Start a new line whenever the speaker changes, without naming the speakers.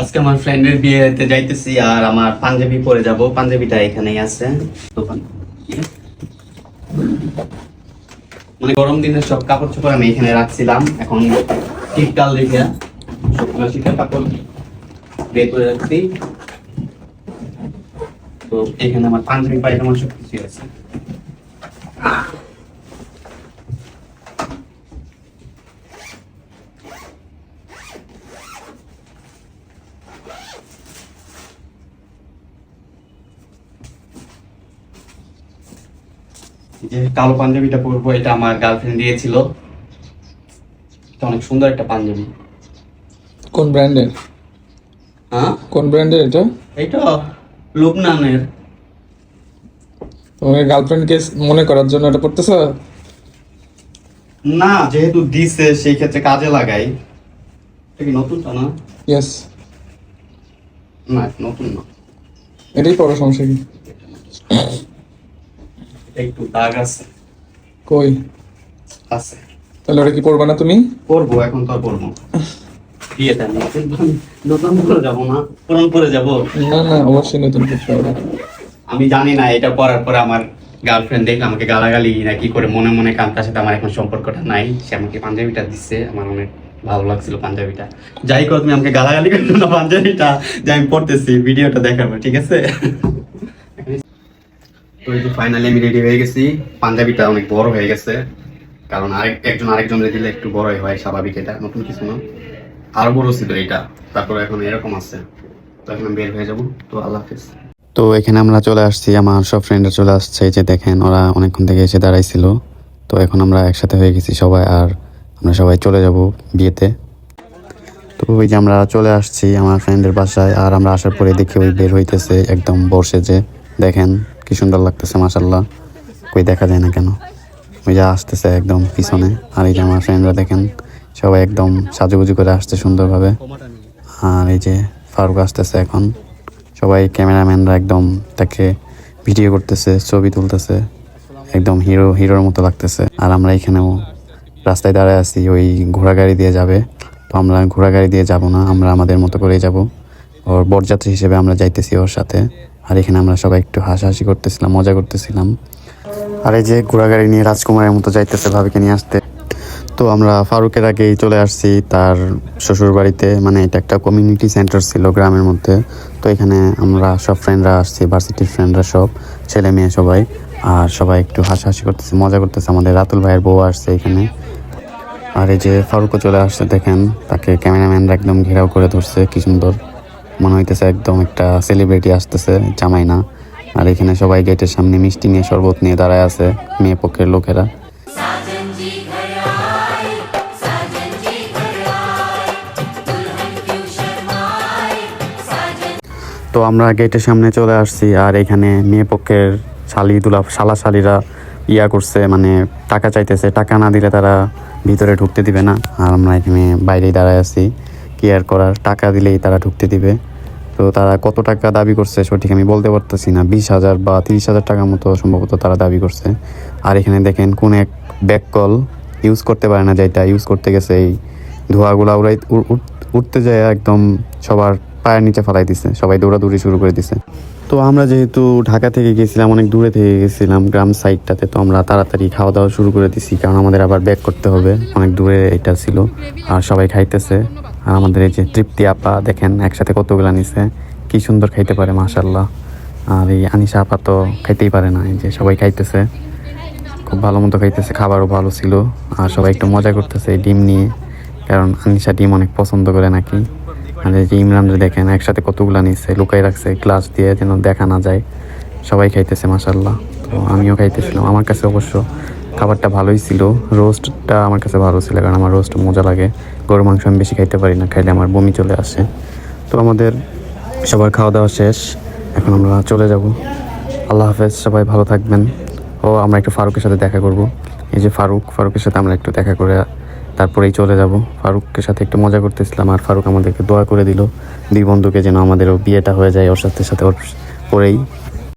আজকে আমার ফ্রেন্ডের বিয়েতে যাইতেছি আর আমার পাঞ্জাবি পরে যাব। পাঞ্জাবিটা এখানেই আছে, দোকান। মানে গরম দিনের সব কাপড় চোপড় আমি এখানে রাখছিলাম। এখন শীতকাল দেখে শীতের কাপড় বের করে রাখছি। তো এখানে আমার পাঞ্জাবি, পায়জামা সব কিছু আছে। যে কালো পাঞ্জাবিটা পরবো এটা আমার গার্লফ্রেন্ড দিয়েছিল। এটা অনেক সুন্দর একটা পাঞ্জাবি।
কোন ব্র্যান্ডের?
হ্যাঁ?
কোন ব্র্যান্ডের এটা?
এটা লুবনানের।
তোমার গার্লফ্রেন্ডকে মনে করার জন্য এটা পড়তেছ
না যেহেতু দিছে সেই ক্ষেত্রে কাজে লাগাই। এটা কি নতুনটা না?
ইয়েস
না নতুন না।
এটাই পড়ো সমস্যা কি?
একটু দাগ আছে।
কই?
আছে।
তাহলে ওটা কি না তুমি?
পরবো এখন তো আর পরবো বিয়েতে আমি নতুন করে যাব না পুরন করে যাব।
না না অবশ্যই নতুন করতে হবে
আমি জানি না এটা পরার পরে আমার গার্লফ্রেন্ড দেখলে আমাকে গালাগালি না কি করে মনে মনে কাম তার সাথে আমার এখন সম্পর্কটা নাই। সে আমাকে পাঞ্জাবিটা দিচ্ছে আমার অনেক ভালো লাগছিল পাঞ্জাবিটা। যাই করো তুমি আমাকে গালাগালি করছ না পাঞ্জাবিটা। যে আমি পড়তেছি ভিডিওটা দেখাবো ঠিক আছে? তো ফাইনালি আমি রেডি হয়ে গেছি। পাঞ্জাবিটা অনেক বড় হয়ে গেছে। কারণ আরেক, একজন আরেকজনের দিলে একটু বড়ই হয় স্বাভাবিক এটা, নতুন কিছু না। আরও বড় ছিল এটা তারপরে এখন এরকম আছে। তো এখন বের হয়ে যাব। তো আল্লাহ হাফিজ। তো এখানে আমরা চলে আসছি। আমার সব ফ্রেন্ডরা চলে আসছে। যে দেখেন, ওরা অনেকক্ষণ থেকে এসে দাঁড়াইছিল। তো এখন আমরা একসাথে হয়ে গেছি সবাই। আর আমরা সবাই চলে যাব বিয়েতে। তো ওই যে আমরা চলে আসছি আমার ফ্রেন্ডের বাসায়। আর আমরা আসার পরে দেখি ওই বের হইতেছে একদম বসে যে দেখেন কি সুন্দর লাগতেছে মাসাল্লাহ কই দেখা যায় না কেন? ওই যে আসতেছে একদম পিছনে। আর এই যে আমার ফ্রেন্ডরা দেখেন, সবাই একদম সাজুগুজু করে আসছে সুন্দরভাবে। আর এই যে ফারুক আসতেছে এখন। সবাই ক্যামেরাম্যানরা একদম তাকে ভিডিও করতেছে, ছবি তুলতেছে। একদম হিরো, হিরোর মতো লাগতেছে। আর আমরা এখানেও রাস্তায় দাঁড়ায় আছি, ওই ঘোড়া গাড়ি দিয়ে যাবে। তো আমরা ঘোড়া গাড়ি দিয়ে যাব না, আমরা আমাদের মতো করেই যাব। ওর বরযাত্রী হিসেবে আমরা যাইতেছি ওর সাথে। আর এখানে আমরা সবাই একটু হাসাহাসি করতেছিলাম, মজা করতেছিলাম। আর এই যে ঘোড়া গাড়ি নিয়ে রাজকুমারের মতো যাইতেছে ভাবিকে নিয়ে আসতে। তো আমরা ফারুকের আগেই চলে আসছি, তার শ্বশুর বাড়িতে। মানে এটা একটা কমিউনিটি সেন্টার ছিল গ্রামের মধ্যে। তো এখানে আমরা সব ফ্রেন্ডরা আসছি ভার্সিটির ফ্রেন্ডরা সব, ছেলে মেয়ে সবাই। আর সবাই একটু হাসাহাসি করতেছে, মজা করতেছে। আমাদের রাতুল ভাইয়ের বউ আসছে এখানে। আর এই যে ফারুকও চলে আসছে, দেখেন, তাকে ক্যামেরাম্যানরা একদম ঘেরাও করে ধরছে, কি সুন্দর। মনে হইতেছে একদম একটা সেলিব্রিটি আসতেছে জামাই না আর এখানে সবাই গেটের সামনে মিষ্টি নিয়ে শরবত নিয়ে দাঁড়ায় আছে, মেয়ে পক্ষের লোকেরা। তো আমরা গেটের সামনে চলে আসছি, আর এখানে মেয়ে পক্ষের শালি দুলা শালা শালিরা ইয়া করছে মানে টাকা চাইতেছে। টাকা না দিলে তারা ভিতরে ঢুকতে দিবে না। আর আমরা এখানে বাইরেই দাঁড়ায় আছি কেয়ার করার। টাকা দিলেই তারা ঢুকতে দিবে। তো তারা কত টাকা দাবি করছে সঠিক আমি বলতে পারতেছি না। বিশ হাজার বা তিরিশ হাজার টাকার মতো সম্ভবত তারা দাবি করছে। আর এখানে দেখেন কোন এক ব্যাক কল ইউজ করতে পারে না যেটা ইউজ করতে গেছে এই ধোঁয়াগুলা উড়াই, উড়- উড়- উঠতে যায় একদম সবার পায়ের নিচে ফেলাই দিছে, সবাই দৌড়াদৌড়ি শুরু করে দিছে। তো আমরা যেহেতু ঢাকা থেকে গেছিলাম, অনেক দূরে থেকে গেছিলাম গ্রাম সাইডটাতে, তো আমরা তাড়াতাড়ি খাওয়া দাওয়া শুরু করে দিছি, কারণ আমাদের আবার ব্যাক করতে হবে। অনেক দূরে এটা ছিল, আর সবাই খাইতেছে। আর আমাদের এই যে তৃপ্তি আপা দেখেন, একসাথে কতগুলা নিছে। কি সুন্দর খাইতে পারে মাশাল্লাহ আর এই আনিশা আপা তো খাইতেই পারে না, এই যে সবাই খাইতেছে। খুব ভালো মতো খাইতেছে, খাবারও ভালো ছিল। আর সবাই একটু মজা করতেছে ডিম নিয়ে, কারণ আনিশা ডিম অনেক পছন্দ করে নাকি। আর এই যে ইমরানরে দেখেন, একসাথে কতগুলা নিচ্ছে লুকাই রাখছে, গ্লাস দিয়ে যেন দেখা না যায়। সবাই খাইতেছে মাসাল্লাহ তো আমিও খাইতেছিলাম, আমার কাছে অবশ্য খাবারটা ভালোই ছিল। রোস্টটা আমার কাছে ভালো ছিল কারণ আমার রোস্ট মজা লাগে। গরু মাংস আমি বেশি খাইতে পারি না, খাইলে আমার বমি চলে আসে। তো আমাদের সবার খাওয়া দাওয়া শেষ। এখন আমরা চলে যাব। আল্লাহ হাফেজ, সবাই ভালো থাকবেন। ও, আমরা একটু ফারুকের সাথে দেখা করব। এই যে ফারুক, ফারুকের সাথে আমরা একটু দেখা করে তারপরেই চলে যাব। ফারুকের সাথে একটু মজা করতেছিলাম আর ফারুক আমাদেরকে দোয়া করে দিল দুই বন্ধুকে যেন আমাদেরও বিয়েটা হয়ে যায় ওর সাথে সাথে ওর পরেই।